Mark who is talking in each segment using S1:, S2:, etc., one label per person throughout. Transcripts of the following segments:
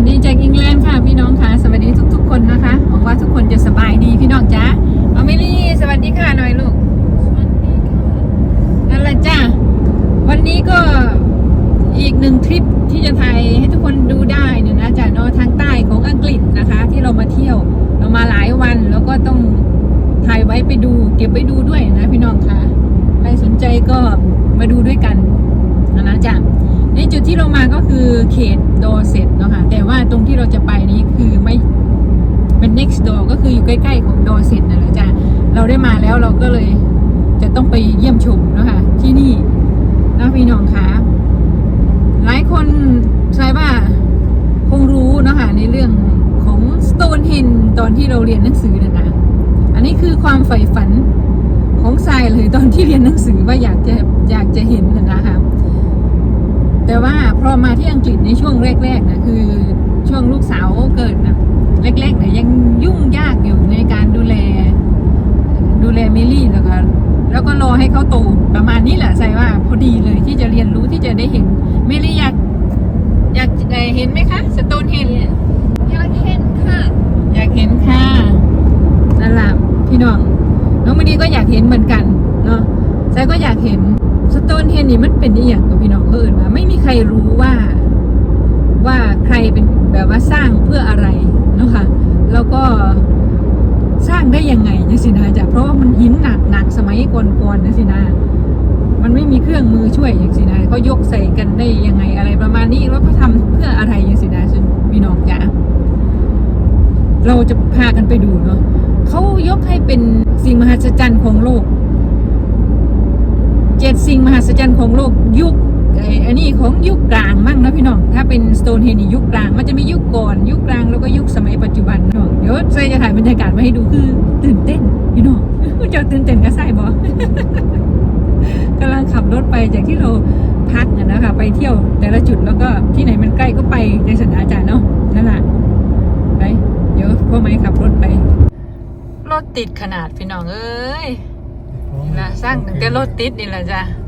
S1: วัสดีจากอังกฤษค่ะพี่น้องค่ะ สวัสดีทุก ๆ คนนะคะหวังว่าทุกคนจะสบายดีพี่น้องจ้าเอาเมลี่สวัสดีค่ะหน่อยลูกนั่นแหละจ้าวันนี้ก็อีกหนึ่งทริปที่จะถ่ายให้ทุกคนดูได้เนี่ยนะจากนอทางใต้ของอังกฤษนะคะ ที่เรามาเที่ยวเรามาหลายวันแล้วก็ต้องถ่ายไว้ไปดู เก็บไว้ดูด้วยนะพี่น้องค่ะใครสนใจก็มาดูด้วยกันนะนะจ้า ในจุดที่เรามาก็คือเขตดอเซตเนาะค่ะแต่ว่าตรงที่เราจะไปนี้คือไม่เป็น next door ก็คืออยู่ใกล้ ๆ ของดอเซตนั่นแหละจ้ะเราได้มาแล้วเราก็เลยจะต้องไปเยี่ยมชมเนาะค่ะที่นี่นะพี่น้องคะหลายคนใช่ว่าคงรู้เนาะค่ะในเรื่องของ Stonehenge ตอนที่เราเรียนหนังสือนะนะอันนี้คือความใฝ่ฝันของทรายเลยตอนที่เรียนหนังสือว่าอยากจะอยากจะเห็นนะนะคะ แต่ว่าพอมาที่อังกฤษในช่วงแรกๆนะคือช่วงลูกสาวเกิดนะแรกๆเนี่ยยังยุ่งยากอยู่ในการดูแล ดูแลเมลี่แล้วก็แล้วก็รอให้เขาโตประมาณนี้แหละใช่ว่าพอดีเลยที่จะเรียนรู้ที่จะได้เห็น รู้ว่าว่าใครเป็นแบบว่าสร้างเพื่ออะไรเนาะค่ะแล้วก็สร้างได้ยังไงนะสินะจ๊ะเพราะว่ามันหินหนักหนักสมัยก่อนๆนะสินะมันไม่มีเครื่องมือช่วยอย่างสินะเขายกใส่กันได้ยังไงอะไรประมาณนี้แล้วเขาทำเพื่ออะไรอย่างสินะซึ่งพี่น้องจ๋าเราจะพากันไปดูเนาะเขายกให้เป็นสิ่งมหัศจรรย์ของโลกเจ็ดสิ่งมหัศจรรย์ของโลกยุค อ้อันนี้ของยุคกลางมั่งนะพี่น้อง ถ้าเป็นสโตนเฮนยุคกลาง มันจะมียุคก่อน ยุคกลางแล้วก็ยุคสมัยปัจจุบันเนาะเดี๋ยวใส่จะถ่ายบรรยากาศมาให้ดูคือตื่นเต้นพี่น้องเจ้าตื่นเต้นก็ใส่บอกำลังขับรถไปจากที่เราพักอะนะคะไปเที่ยวแต่ละจุดแล้วก็ที่ไหนมันใกล้ก็ไปในสัญญาจารย์เนาะนั่นแหละไปเดี๋ยวพ่อไม้ขับรถไป รถติดขนาดพี่น้องเอ้ยนี่ละสร้างตั้งแต่รถติดนี่แหละจ้ะใ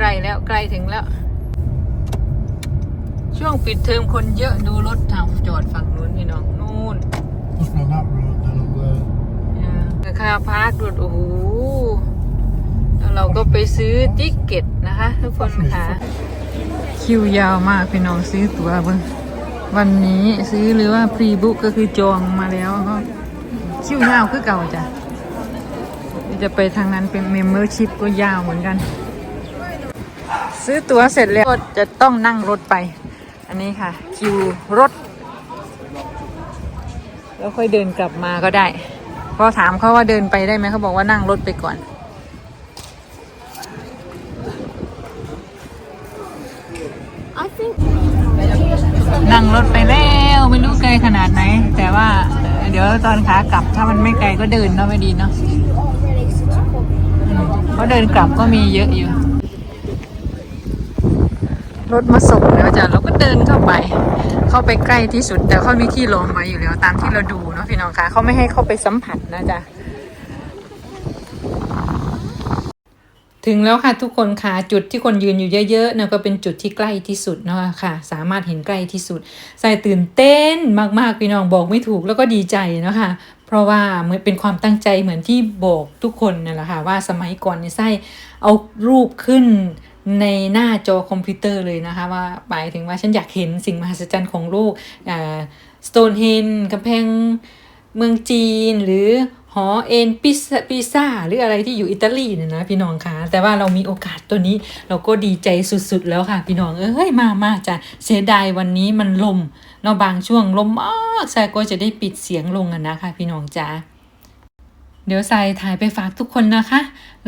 S1: กล้แล้วใกล้ถึงแล้ว ช่วงปิดเทอมคนเยอะดูรถทางจอดฝั่งนู้นพี่น้องนู่น
S2: Just on that road, then up there.
S1: ราคาพาร์คดูดโอ้โหแล้วเราก็ไปซื้อติ๊กเก็ตนะคะ ทุกคนค่ะ คิวยาวมากพี่น้องซื้อตั๋วเบิ่งวันนี้ซื้อหรือว่าพรีบุ๊กก็คือจองมาแล้วก็คิวยาวคือเก่าจ้ะจะไปทางนั้นเป็นเมมเบอร์ชิพก็ยาวเหมือนกัน ซื้อตั๋วเสร็จแล้วจะต้องนั่งรถไป อันนี้ค่ะ คิวรถ แล้วค่อยเดินกลับมาก็ได้พอถามเขาว่าเดินไปได้ไหมเขาบอกว่านั่งรถไปก่อน นั่งรถไปแล้วไม่รู้ไกลขนาดไหน แต่ว่าเดี๋ยวตอนขากลับถ้ามันไม่ไกลก็เดินเนาะไม่ดีเนาะเพราะเดินกลับก็มีเยอะอยู่ รถมาส่งแล้วจ้ะเราก็เดินเข้าไป เข้าไปใกล้ที่สุด แต่เขามีที่รองไว้อยู่แล้วตามที่เราดูเนาะพี่น้องคะเขาไม่ให้เข้าไปสัมผัสนะจ๊ะถึงแล้วค่ะทุกคนค่ะจุดที่คนยืนอยู่เยอะๆนะก็เป็นจุดที่ใกล้ที่สุดเนาะค่ะ สามารถเห็นใกล้ที่สุดใส่ตื่นเต้นมากๆพี่น้องบอกไม่ถูกแล้วก็ดีใจเนาะค่ะเพราะว่าเหมือนเป็นความตั้งใจเหมือนที่บอกทุกคนนั่นแหละค่ะว่าสมัยก่อนเนี่ยไส้เอารูปขึ้น ในหน้าจอคอมพิวเตอร์เลยนะคะว่าหมายถึงว่าฉันอยากเห็นสิ่งมหัศจรรย์ของโลกอ่าสโตนเฮนกำแพงเมืองจีนหรือหอเอ็นปิซปิซ่าหรืออะไรที่อยู่อิตาลีเนี่ยนะพี่น้องคะแต่ว่าเรามีโอกาสตัวนี้เราก็ดีใจสุดๆแล้วค่ะ พี่น้องเอ้ยมามาจ้ะเสียดายวันนี้มันลมเนาะบางช่วงลมมากใส่ก็จะได้ปิดเสียงลงอะนะคะพี่น้องจ้า เดี๋ยวใส่ถ่ายไปฝากทุกคนนะคะ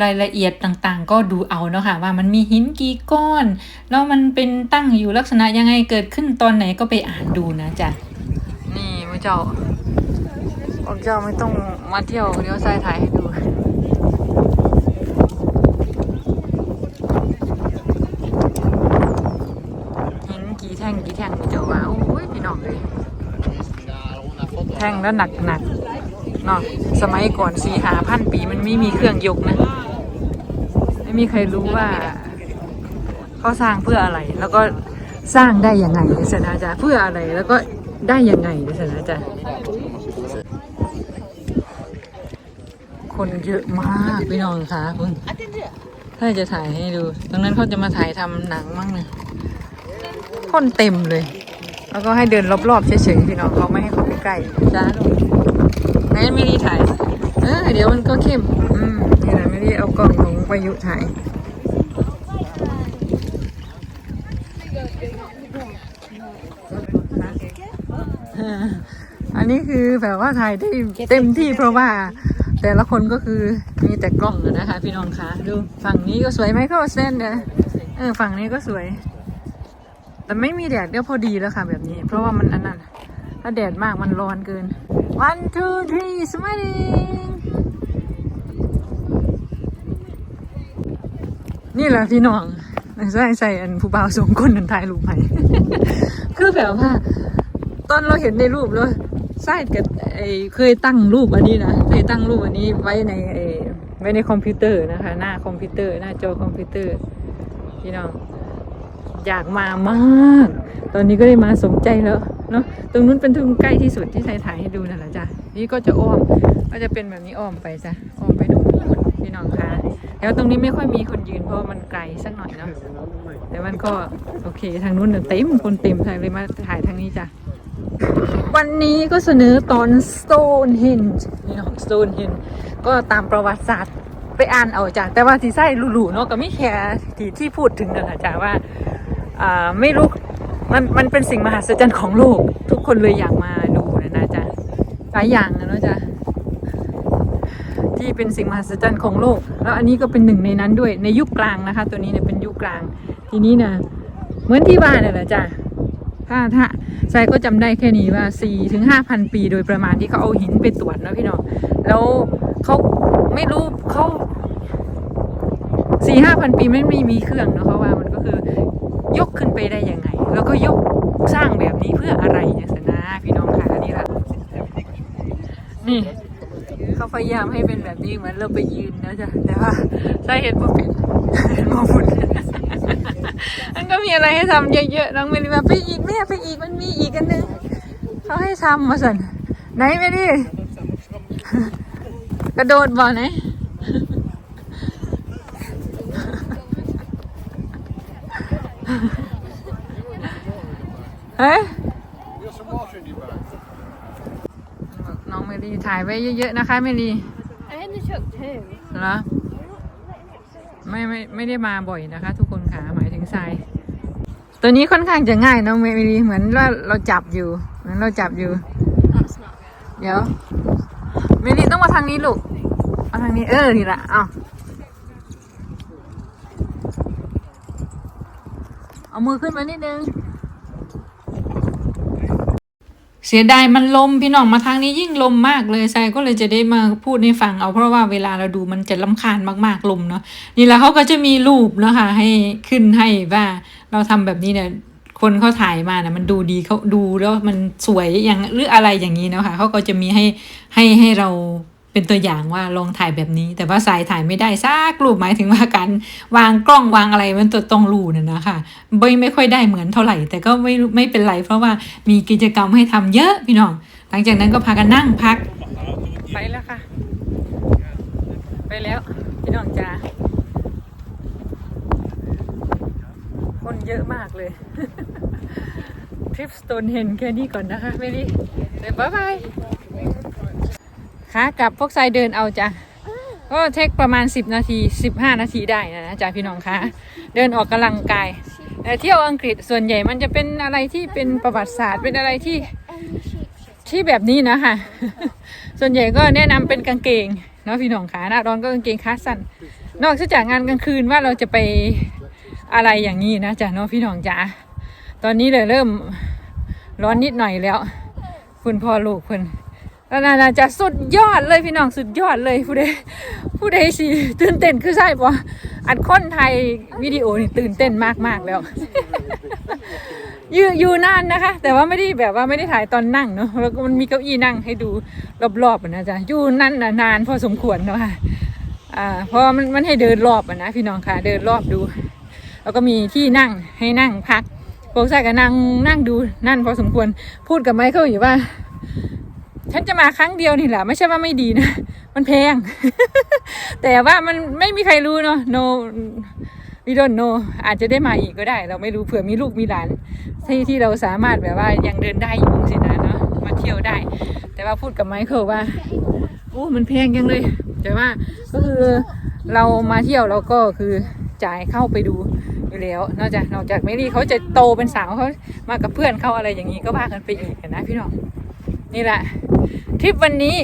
S1: รายละเอียดต่างๆ ก็ดูเอาเนาะค่ะว่ามันมีหินกี่ก้อน แล้วมันเป็นตั้งอยู่ลักษณะยังไงเกิดขึ้นตอนไหนก็ไปอ่านดูนะจ๊ะนี่พระเจ้าผมเจ้าไม่ต้องมาเที่ยวเลี้ยวซ้ายถ่ายให้ดูหินกี่แท่งกี่แท่งผมเจ้าว่าโอ้ยพี่น้องเลยแท่งแล้วหนักหนัก เนาะสมัยก่อนสี่หาพันปีมันไม่มีเครื่องยกนะ ไม่มีใครรู้ว่าเขาสร้างเพื่ออะไร แล้วก็สร้างได้ยังไงดิฉันนะจ๊ะเพื่ออะไรแล้วก็ได้ยังไงดิฉันนะจ๊ะคนเยอะมากพี่น้องคะคุณถ้าจะถ่ายให้ดู ตรงนั้นเขาจะมาถ่ายทำหนังมั่งเลยคนเต็มเลย แล้วก็ให้เดินรอบๆเฉยๆพี่น้องเขาไม่ให้เขาไปใกล้จ้าลูก ไหนไม่ได้ถ่าย เออเดี๋ยวมันก็เข้ม อืมนี่นะไม่ได้เอากล้องลงปยุถ่ายอันนี้คือแบบว่าถ่ายได้เต็มที่เพราะว่า แต่ละคนก็คือมีแต่กล้องนะคะพี่น้องคะดูฝั่งนี้ก็สวยไหมเข้าเส้นนะเออฝั่งนี้ก็สวย แต่ไม่มีแดดก็พอดีแล้วค่ะ แบบนี้ เพราะว่ามันอันนั้นถ้าแดดมากมันร้อนเกิน one two three smiling นี่แหละพี่น้องใส่ใส่อันผู้บ่าวสองคนนันถ่ายรูปให้คือแบบว่า ตอนเราเห็นในรูปแล้วไส้กับไอเคยตั้งรูปอันนี้นะเคยตั้งรูปอันนี้ไว้ในไอไว้ในคอมพิวเตอร์นะคะ หน้าคอมพิวเตอร์หน้าจอคอมพิวเตอร์พี่น้องอยากมามาก ตอนนี้ก็ได้มาสมใจแล้ว เนาะตรงนู้นเป็นตรงใกล้ที่สุดที่ใส่ถ่ายให้ดูนั่นแหละจ้ะนี่ก็จะอ้อมก็จะเป็นแบบนี้อ้อมไปจ้ะอ้อมไปนู่นพี่น้องคะแล้วตรงนี้ไม่ค่อยมีคนยืนเพราะมันไกลสักหน่อยเนาะแต่มันก็โอเคทางนู้นเต็มคนเต็มทางเลยมาถ่ายทางนี้จ้ะวันนี้ก็เสนอตอน Stonehenge นี่เนาะ Stonehenge ก็ตามประวัติศาสตร์ไปอ่านเอาจ้ะแต่ว่าที่ไส้หลูๆเนาะก็ไม่แค่ที่ที่พูดถึงนั่นแหละจ้ะว่าไม่รู้ มันมันเป็นสิ่งมหัศจรรย์ของโลก ทุกคนเลยอยากมาดูนะนะจ๊ะหลายอย่างนะเนาะจ๊ะที่เป็นสิ่งมหัศจรรย์ของโลก แล้วอันนี้ก็เป็นหนึ่งในนั้นด้วยในยุคกลางนะคะ ตัวนี้เนี่ยเป็นยุคกลาง ทีนี้นะเหมือนที่บ้านน่ะแหละจ้ะถ้าถ้าทรายก็จำได้แค่นี้ว่า4ถึง5,000ปีโดยประมาณที่เขาเอาหินไปตรวจนะพี่น้องแล้วเขาไม่รู้เขาสี่ห้าพันปีไม่ไม่มีเครื่องเนาะเขาว่ามันก็คือยกขึ้นไปได้ยังไง แล้วก็ยกสร้างแบบนี้เพื่ออะไรเนี่ยสนะพี่น้องค่ะนี่แหละนี่เขาพยายามให้เป็นแบบนี้เหมือนเราไปยืนนะจ๊ะแต่ว่าใช่เห็นว่าเป็นเห็นว่าฝุ่นมันก็มีอะไรให้ทำเยอะๆน้องเมลีมาไปอีกแม่ไปอีกมันมีอีกอันนึงเขาให้ทำมาสันไหนไม่ดิกระโดดบ่อไหน ฮ้ย
S2: You got some water in your bag?
S1: น้องเมลีถ่ายไว้เยอะๆนะคะเมลี
S3: I only took two.
S1: เหรอไม่ไม่ไม่ได้มาบ่อยนะคะ ทุกคนค่ะหมายถึงทรายตัวนี้ค่อนข้างจะง่ายน้องเมลีเหมือนว่าเราจับอยู่เหมือนเราจับอยู่
S3: That's not good.
S1: เดี๋ยวเมลีต้องมาทางนี้ลูกมาทางนี้เออนี่แหละเอาเอามือขึ้นมานิดนึง เสียดายมันลมพี่น้องมาทางนี้ยิ่งลมมากเลยทรายก็เลยจะได้มาพูดให้ฟังเอาเพราะว่าเวลาเราดูมันจะลำคาญมากๆลมเนาะนี่แล้วเขาก็จะมีรูปเนาะคะให้ขึ้นให้ว่าเราทำแบบนี้เนี่ยคนเขาถ่ายมานะมันดูดีเขาดูแล้วมันสวยอย่างหรืออะไรอย่างนี้นะคะเขาก็จะมีให้ให้ให้เรา เป็นตัวอย่างว่าลองถ่ายแบบนี้ แต่ว่าสายถ่ายไม่ได้ซักรูปหมายถึงว่าการวางกล้องวางอะไรมันตัวตรงรูน่ะนะคะไม่ไม่ค่อยได้เหมือนเท่าไหร่ แต่ก็ไม่ไม่เป็นไร เพราะว่ามีกิจกรรมให้ทำเยอะพี่น้อง หลังจากนั้นก็พากันนั่งพัก ไปแล้วค่ะ ไปแล้ว พี่น้องจ้าคนเยอะมากเลยทริปสโตนเฮนแค่นี้ก่อนนะคะไม่ดีเดี๋ยวบ๊ายบาย ขากลับพวกทรายเดินเอาจ้ะก็เทคประมาณ 10 นาที 15 นาทีได้นะจ๊ะพี่น้องคะเดินออกกำลังกายแต่เที่ยวอังกฤษส่วนใหญ่มันจะเป็นอะไรที่เป็นประวัติศาสตร์เป็นอะไรที่ที่แบบนี้นะคะส่วนใหญ่ก็แนะนำเป็นกางเกงเนาะพี่น้องขาหน้าร้อนก็กางเกงขาสั้น นอกจากงานกลางคืนว่าเราจะไปอะไรอย่างนี้นะจ๊ะเนาะพี่น้องจ๋าตอนนี้เลยเริ่มร้อนนิดหน่อยแล้ว คุณพ่อลูกเพิ่น แล้วน่าจะสุดยอดเลยพี่น้องสุดยอดเลยผู้ใดผู้ใดสิตื่นเต้นคือใช่ปะอัดคนไทยวิดีโอนี่ตื่นเต้นมากๆแล้วอยู่อยู่นานนะคะ แต่ว่าไม่ได้แบบว่าไม่ได้ถ่ายตอนนั่งเนาะแล้วก็มันมีเก้าอี้นั่งให้ดูรอบๆอะนะจ๊ะอยู่นั่นนานพอสมควรเนาะคะอ่าเพราะว่ามันมันให้เดินรอบอะนะพี่น้องค่ะเดินรอบดู แล้วก็มีที่นั่งให้นั่งพักโปกใส่ก็นั่งนั่งดูนั่นพอสมควรพูดกับไมเคิลอยู่ว่า ฉันจะมาครั้งเดียวนี่แหละไม่ใช่ว่าไม่ดีนะ มันแพง แต่ว่ามันไม่มีใครรู้เนาะ no we don't know อาจจะได้มาอีกก็ได้ เราไม่รู้เผื่อมีลูกมีหลานที่ที่เราสามารถแบบว่ายังเดินได้อยู่สินะเนาะมาเที่ยวได้ แต่ว่าพูดกับไมเคิลว่าโอ้มันแพงยังเลย แต่ว่าก็คือเรามาเที่ยวเราก็คือจ่ายเข้าไปดูอยู่แล้ว นอกจากนอกจากเมรี่เขาจะโตเป็นสาวเขามากับเพื่อนเขาอะไรอย่างนี้ก็ว่ากันไปอีกนะพี่น้อง นี่แหละทริปวันนี้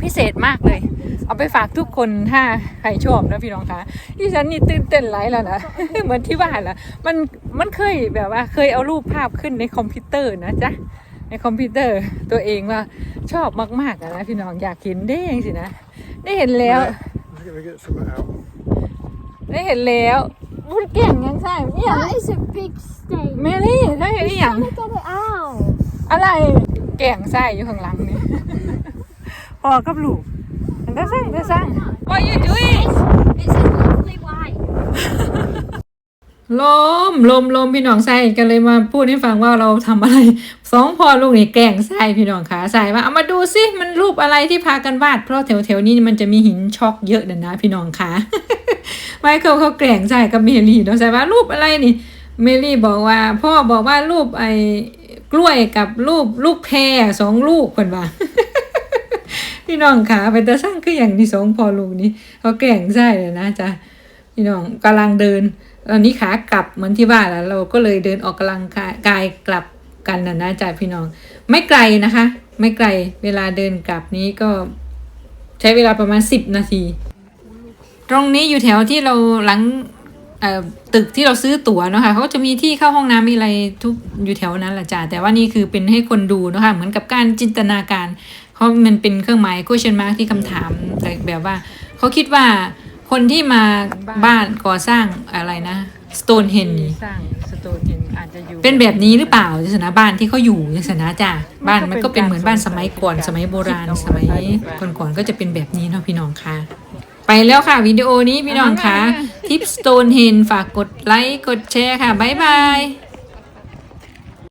S1: พิเศษมากเลย เอาไปฝากทุกคนถ้าใครชอบนะพี่น้องคะที่ฉันนี่ตื่นเต้นไรแล้วนะเหมือนที่บ้านละมันมันเคยแบบว่าเคยเอารูปภาพขึ้นในคอมพิวเตอร์นะจ๊ะในคอมพิวเตอร์ตัวเองว่าชอบมากๆอะนะพี่น้องอยากเห็นได้ยังสินะได้เห็นแล้ว
S2: I'm going to get some out.
S1: ได้เห็นแล้วพูดเก่งยังใช่เนี่ย
S3: That is a big stain.
S1: เมลี่ได้เห็นอหย่าง
S3: Look at it out.
S1: อะไรแก่งไส้อยู่ข้างหลังนี่พอกับลูกมันจะสร้างจะสร้าง What you doing
S3: It's a lovely white.
S1: ลมลมลมพี่น้องไส้กันเลยมาพูดให้ฟังว่าเราทำอะไรสองพ่อลูกนี่แกล้งไส้พี่น้องขาใส่ว่าเอามาดูสิมันรูปอะไรที่พากันวาดเพราะแถวแถวๆนี้มันจะมีหินช็อกเยอะเด่นนะพี่น้องขาไมเคิลเขาแกล้งใส่กับเมลี่เนาะใส่ว่ารูปอะไรนี่ เมลี่บอกว่า พ่อบอกว่ารูปไอ้ กล้วยกับรูปลูกแพรสองลูกคนว่าพี่น้องขาไปแต่สร้างคืออย่างที่สองพอลูกนี้เขาแกล้งใส่เลยนะจ๊ะพี่น้องกำลังเดินตอนนี้ขากลับเหมือนที่ว่าแล้วเราก็เลยเดินออกกำลังกายกลับกันนะนะจ๊ะพี่น้อง ไม่ไกลนะคะ ไม่ไกลเวลาเดินกลับนี้ก็ใช้เวลาประมาณสิบนาที ตรงนี้อยู่แถวที่เราหลัง ตึกที่เราซื้อตั๋วเนาะค่ะเขาจะมีที่เข้าห้องน้ำมีอะไรทุกอยู่แถวนั้นแหละจ้ะแต่ว่านี่คือเป็นให้คนดูเนาะค่ะเหมือนกับการจินตนาการเพราะมันเป็นเครื่องหมาย question mark ที่คำถามแต่แบบว่าเขาคิดว่าคนที่มาบ้านก่อสร้างอะไรนะ Stonehenge นี่
S4: สร้างสโตนเห็นอาจจะอยู่
S1: เป็นแบบนี้หรือเปล่าลักษณะบ้านที่เขาอยู่ลักษณะจ้ะบ้านมันก็เป็นเหมือนบ้านสมัยก่อนสมัยโบราณสมัยก่อนๆก็จะเป็นแบบนี้เนาะพี่น้องค่ะ ไปแล้วค่ะวิดีโอนี้พี่น้องค่ะ ทิปสโตนเฮนฝากกดไลค์ กดแชร์ค่ะ บ๊ายบาย